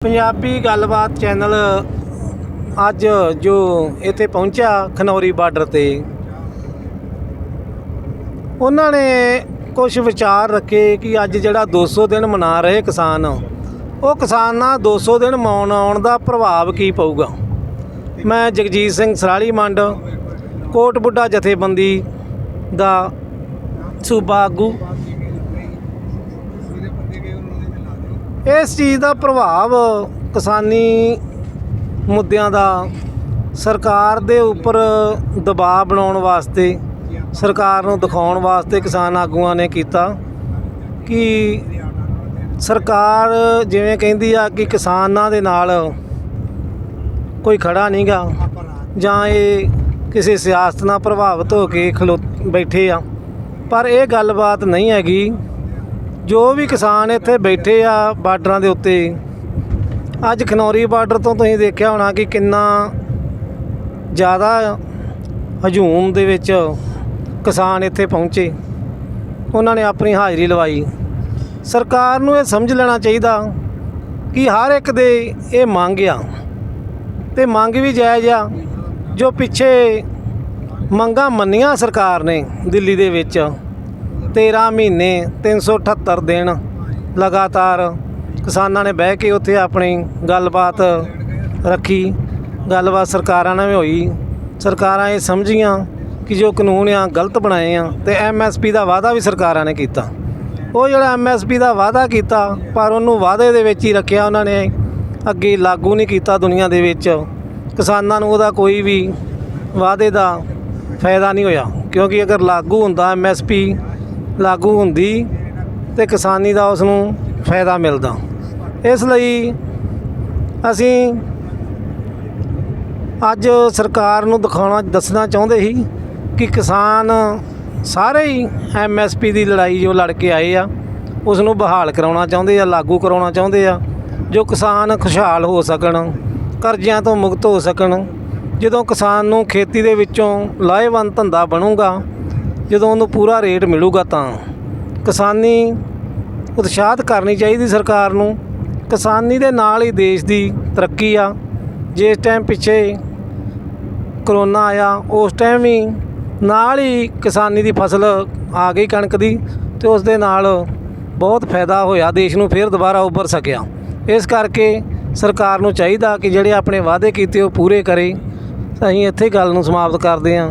ਪੰਜਾਬੀ ਗੱਲਬਾਤ ਚੈਨਲ ਅੱਜ ਜੋ ਇੱਥੇ ਪਹੁੰਚਿਆ ਖਨੌਰੀ ਬਾਰਡਰ ਤੇ, ਉਹਨਾਂ ਨੇ ਕੁਝ ਵਿਚਾਰ ਰੱਖੇ ਕਿ ਅੱਜ ਜਿਹੜਾ 200 ਦਿਨ ਮਨਾ ਰਹੇ ਕਿਸਾਨ, ਉਹ ਕਿਸਾਨਾਂ 200 ਦਿਨ ਮਨਾਉਣ ਦਾ ਪ੍ਰਭਾਵ ਕੀ ਪਊਗਾ? ਮੈਂ ਜਗਜੀਤ ਸਿੰਘ ਸਰਾਲੀ ਮੰਡ, ਕੋਟ ਬੁੱਢਾ ਜਥੇਬੰਦੀ ਦਾ ਸੂਬਾ ਆਗੂ। ਇਸ ਚੀਜ਼ ਦਾ ਪ੍ਰਭਾਵ ਕਿਸਾਨੀ ਮੁੱਦਿਆਂ ਦਾ ਸਰਕਾਰ ਦੇ ਉੱਪਰ ਦਬਾਅ ਬਣਾਉਣ ਵਾਸਤੇ, ਸਰਕਾਰ ਨੂੰ ਦਿਖਾਉਣ ਵਾਸਤੇ ਕਿਸਾਨ ਆਗੂਆਂ ਨੇ ਕੀਤਾ ਕਿ ਸਰਕਾਰ ਜਿਵੇਂ ਕਹਿੰਦੀ ਆ ਕਿ ਕਿਸਾਨਾਂ ਦੇ ਨਾਲ ਕੋਈ ਖੜਾ ਨਹੀਂਗਾ ਜਾਂ ਇਹ ਕਿਸੇ ਸਿਆਸਤ ਨਾਲ ਪ੍ਰਭਾਵਿਤ ਹੋ ਕੇ ਖਲੋ, ਬੈਠੇ ਆ। ਪਰ ਇਹ ਗੱਲਬਾਤ ਨਹੀਂ ਹੈਗੀ ਜੋ ਵੀ ਕਿਸਾਨ ਇੱਥੇ ਬੈਠੇ ਆ ਬਾਰਡਰਾਂ ਦੇ ਉੱਤੇ, ਅੱਜ ਖਨੌਰੀ ਬਾਰਡਰ ਤੋਂ ਤੁਸੀਂ ਦੇਖਿਆ ਹੋਣਾ ਕਿ ਕਿੰਨਾ ਜ਼ਿਆਦਾ ਹਜੂਮ ਦੇ ਵਿੱਚ ਕਿਸਾਨ ਇੱਥੇ ਪਹੁੰਚੇ। ਉਹਨਾਂ ਨੇ ਆਪਣੀ ਹਾਜ਼ਰੀ ਲਵਾਈ। ਸਰਕਾਰ ਨੂੰ ਇਹ ਸਮਝ ਲੈਣਾ ਚਾਹੀਦਾ ਕਿ ਹਰ ਇੱਕ ਦੇ ਇਹ ਮੰਗ ਆ ਤੇ ਮੰਗ ਵੀ ਜਾਇਜ਼ ਆ, ਜੋ ਪਿੱਛੇ ਮੰਗਾਂ ਮੰਨੀਆਂ ਸਰਕਾਰ ਨੇ ਦਿੱਲੀ ਦੇ ਵਿੱਚ। 13 ਮਹੀਨੇ 378 ਦਿਨ ਲਗਾਤਾਰ ਕਿਸਾਨਾਂ ਨੇ ਬਹਿ ਕੇ ਉੱਥੇ ਆਪਣੀ ਗੱਲਬਾਤ ਰੱਖੀ। ਗੱਲਬਾਤ ਸਰਕਾਰਾਂ ਨਾਲ ਵੀ ਹੋਈ। ਸਰਕਾਰਾਂ ਇਹ ਸਮਝੀਆਂ ਕਿ ਜੋ ਕਾਨੂੰਨ ਆ, ਗਲਤ ਬਣਾਏ ਆ ਤੇ ਐਮਐਸਪੀ ਦਾ ਵਾਅਦਾ ਵੀ ਸਰਕਾਰਾਂ ਨੇ ਕੀਤਾ। ਉਹ ਜਿਹੜਾ ਐਮਐਸਪੀ ਦਾ ਵਾਅਦਾ ਕੀਤਾ, ਪਰ ਉਹਨੂੰ ਵਾਅਦੇ ਦੇ ਵਿੱਚ ਹੀ ਰੱਖਿਆ ਉਹਨਾਂ ਨੇ। ਅੱਗੇ ਲਾਗੂ ਨਹੀਂ ਕੀਤਾ ਦੁਨੀਆ ਦੇ ਵਿੱਚ। ਕਿਸਾਨਾਂ ਨੂੰ ਉਹਦਾ ਕੋਈ ਵੀ ਵਾਅਦੇ ਦਾ ਫਾਇਦਾ ਨਹੀਂ ਹੋਇਆ। ਕਿਉਂਕਿ ਅਗਰ ਲਾਗੂ ਹੁੰਦਾ ਐਮਐਸਪੀ ਲਾਗੂ ਹੁੰਦੀ ਤੇ ਕਿਸਾਨੀ ਦਾ ਉਸ ਨੂੰ ਫਾਇਦਾ ਮਿਲਦਾ। ਇਸ ਲਈ ਅਸੀਂ ਅੱਜ ਸਰਕਾਰ ਨੂੰ ਦਿਖਾਉਣਾ, ਦੱਸਣਾ ਚਾਹੁੰਦੇ ਸੀ ਕਿ ਕਿਸਾਨ ਸਾਰੇ ਹੀ ਐਮਐਸਪੀ ਦੀ ਲੜਾਈ ਜੋ ਲੜ ਕੇ ਆਏ ਆ ਉਸ ਨੂੰ ਬਹਾਲ ਕਰਾਉਣਾ ਚਾਹੁੰਦੇ ਆ, ਲਾਗੂ ਕਰਾਉਣਾ ਚਾਹੁੰਦੇ ਆ, ਜੋ ਕਿਸਾਨ ਖੁਸ਼ਹਾਲ ਹੋ ਸਕਣ, ਕਰਜ਼ਿਆਂ ਤੋਂ ਮੁਕਤ ਹੋ ਸਕਣ, ਜਦੋਂ ਕਿਸਾਨ ਨੂੰ ਖੇਤੀ ਦੇ ਵਿੱਚੋਂ ਲਾਹੇਵੰਦ ਧੰਦਾ ਬਣੂਗਾ ਜਦੋਂ ਉਹਨੂੰ ਪੂਰਾ ਰੇਟ ਮਿਲੂਗਾ ਤਾਂ ਕਿਸਾਨੀ ਉਤਸ਼ਾਹਤ ਕਰਨੀ ਚਾਹੀਦੀ ਸਰਕਾਰ ਨੂੰ। ਕਿਸਾਨੀ ਦੇ ਨਾਲ ਹੀ ਦੇਸ਼ ਦੀ ਤਰੱਕੀ ਆ। ਜਿਸ ਟਾਈਮ ਪਿੱਛੇ ਕਰੋਨਾ ਆਇਆ, ਉਸ ਟਾਈਮ ਵੀ ਨਾਲ ਹੀ ਕਿਸਾਨੀ ਦੀ ਫਸਲ ਆ ਗਈ ਕਣਕ ਦੀ ਤੇ ਉਸ ਦੇ ਨਾਲ ਬਹੁਤ ਫਾਇਦਾ ਹੋਇਆ, ਦੇਸ਼ ਨੂੰ ਫਿਰ ਦੁਬਾਰਾ ਉੱਭਰ ਸਕਿਆ। ਇਸ ਕਰਕੇ ਸਰਕਾਰ ਨੂੰ ਚਾਹੀਦਾ ਕਿ ਜਿਹੜੇ ਆਪਣੇ ਵਾਅਦੇ ਕੀਤੇ ਉਹ ਪੂਰੇ ਕਰੇ। ਅਸੀਂ ਇੱਥੇ ਗੱਲ ਨੂੰ ਸਮਾਪਤ ਕਰਦੇ ਹਾਂ।